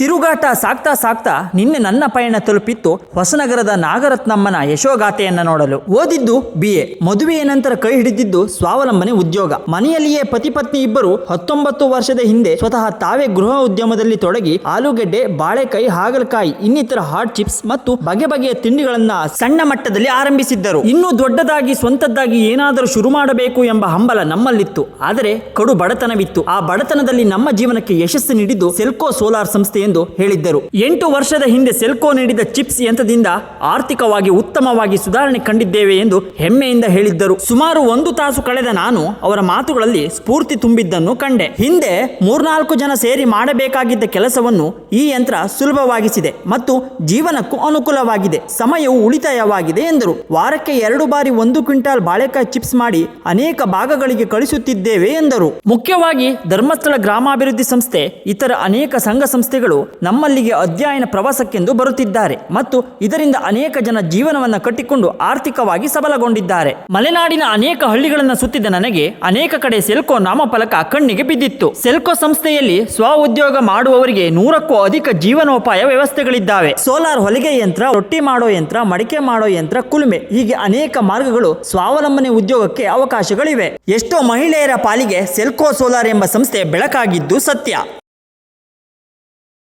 ತಿರುಗಾಟ ಸಾಕ್ತಾ ಸಾಕ್ತಾ ನಿನ್ನೆ ನನ್ನ ಪಯಣ ತಲುಪಿತ್ತು. ಹೊಸನಗರದ ನಾಗರತ್ನಮ್ಮನ ಯಶೋಗಾಥೆಯನ್ನ ನೋಡಲು. ಓದಿದ್ದು ಬಿ ಎ ಮದುವೆಯ ನಂತರ ಕೈ ಹಿಡಿದಿದ್ದು ಸ್ವಾವಲಂಬನೆ ಉದ್ಯೋಗ. ಮನೆಯಲ್ಲಿಯೇ ಪತಿ ಪತ್ನಿ ಇಬ್ಬರು ಹತ್ತೊಂಬತ್ತು ವರ್ಷದ ಹಿಂದೆ ಸ್ವತಃ ತಾವೇ ಗೃಹ ಉದ್ಯಮದಲ್ಲಿ ತೊಡಗಿ ಆಲೂಗೆಡ್ಡೆ, ಬಾಳೆಕಾಯಿ, ಹಾಗಲಕಾಯಿ, ಇನ್ನಿತರ ಹಾಟ್ ಚಿಪ್ಸ್ ಮತ್ತು ಬಗೆ ಬಗೆಯ ತಿಂಡಿಗಳನ್ನ ಸಣ್ಣ ಮಟ್ಟದಲ್ಲಿ ಆರಂಭಿಸಿದ್ದರು. ಇನ್ನೂ ದೊಡ್ಡದಾಗಿ ಸ್ವಂತದ್ದಾಗಿ ಏನಾದರೂ ಶುರು ಮಾಡಬೇಕು ಎಂಬ ಹಂಬಲ ನಮ್ಮಲ್ಲಿತ್ತು. ಆದರೆ ಕಡು ಬಡತನವಿತ್ತು. ಆ ಬಡತನದಲ್ಲಿ ನಮ್ಮ ಜೀವನಕ್ಕೆ ಯಶಸ್ಸು ನೀಡಿದ್ದು ಸೆಲ್ಕೋ ಸೋಲಾರ್ ಸಂಸ್ಥೆ ಎಂದು ಹೇಳಿದ್ದರು. ಎಂಟು ವರ್ಷದ ಹಿಂದೆ ಸೆಲ್ಕೋ ನೀಡಿದ ಚಿಪ್ಸ್ ಯಂತ್ರದಿಂದ ಆರ್ಥಿಕವಾಗಿ ಉತ್ತಮವಾಗಿ ಸುಧಾರಣೆ ಕಂಡಿದ್ದೇವೆ ಎಂದು ಹೆಮ್ಮೆಯಿಂದ ಹೇಳಿದ್ದರು. ಸುಮಾರು ಒಂದು ತಾಸು ಕಳೆದ ನಾನು ಅವರ ಮಾತುಗಳಲ್ಲಿ ಸ್ಫೂರ್ತಿ ತುಂಬಿದ್ದನ್ನು ಕಂಡೆ. ಹಿಂದೆ ಮೂರ್ನಾಲ್ಕು ಜನ ಸೇರಿ ಮಾಡಬೇಕಾಗಿದ್ದ ಕೆಲಸವನ್ನು ಈ ಯಂತ್ರ ಸುಲಭವಾಗಿಸಿದೆ ಮತ್ತು ಜೀವನಕ್ಕೂ ಅನುಕೂಲವಾಗಿದೆ. ಸಮಯವು ಉಳಿತಾಯವಾಗಿದೆ ಎಂದರು. ವಾರಕ್ಕೆ ಎರಡು ಬಾರಿ ಒಂದು ಕ್ವಿಂಟಾಲ್ ಬಾಳೆಕಾಯಿ ಚಿಪ್ಸ್ ಮಾಡಿ ಅನೇಕ ಭಾಗಗಳಿಗೆ ಕಳಿಸುತ್ತಿದ್ದೇವೆ ಎಂದರು. ಮುಖ್ಯವಾಗಿ ಧರ್ಮಸ್ಥಳ ಗ್ರಾಮಾಭಿವೃದ್ಧಿ ಸಂಸ್ಥೆ, ಇತರ ಅನೇಕ ಸಂಘ ಸಂಸ್ಥೆಗಳು ನಮ್ಮಲ್ಲಿಗೆ ಅಧ್ಯಯನ ಪ್ರವಾಸಕ್ಕೆಂದು ಬರುತ್ತಿದ್ದಾರೆ ಮತ್ತು ಇದರಿಂದ ಅನೇಕ ಜನ ಜೀವನವನ್ನು ಕಟ್ಟಿಕೊಂಡು ಆರ್ಥಿಕವಾಗಿ ಸಬಲಗೊಂಡಿದ್ದಾರೆ. ಮಲೆನಾಡಿನ ಅನೇಕ ಹಳ್ಳಿಗಳನ್ನು ಸುತ್ತಿದ ನನಗೆ ಅನೇಕ ಕಡೆ ಸೆಲ್ಕೋ ನಾಮಫಲಕ ಕಣ್ಣಿಗೆ ಬಿದ್ದಿತ್ತು. ಸೆಲ್ಕೋ ಸಂಸ್ಥೆಯಲ್ಲಿ ಸ್ವ ಉದ್ಯೋಗ ಮಾಡುವವರಿಗೆ ನೂರಕ್ಕೂ ಅಧಿಕ ಜೀವನೋಪಾಯ ವ್ಯವಸ್ಥೆಗಳಿದ್ದಾವೆ. ಸೋಲಾರ್ ಹೊಲಿಗೆ ಯಂತ್ರ, ರೊಟ್ಟಿ ಮಾಡೋ ಯಂತ್ರ, ಮಡಿಕೆ ಮಾಡೋ ಯಂತ್ರ, ಕುಲುಮೆ ಹೀಗೆ ಅನೇಕ ಮಾರ್ಗಗಳು ಸ್ವಾವಲಂಬನೆ ಉದ್ಯೋಗಕ್ಕೆ ಅವಕಾಶಗಳಿವೆ. ಎಷ್ಟೋ ಮಹಿಳೆಯರ ಪಾಲಿಗೆ ಸೆಲ್ಕೋ ಸೋಲಾರ್ ಎಂಬ ಸಂಸ್ಥೆ ಬೆಳಕಾಗಿದ್ದು ಸತ್ಯ.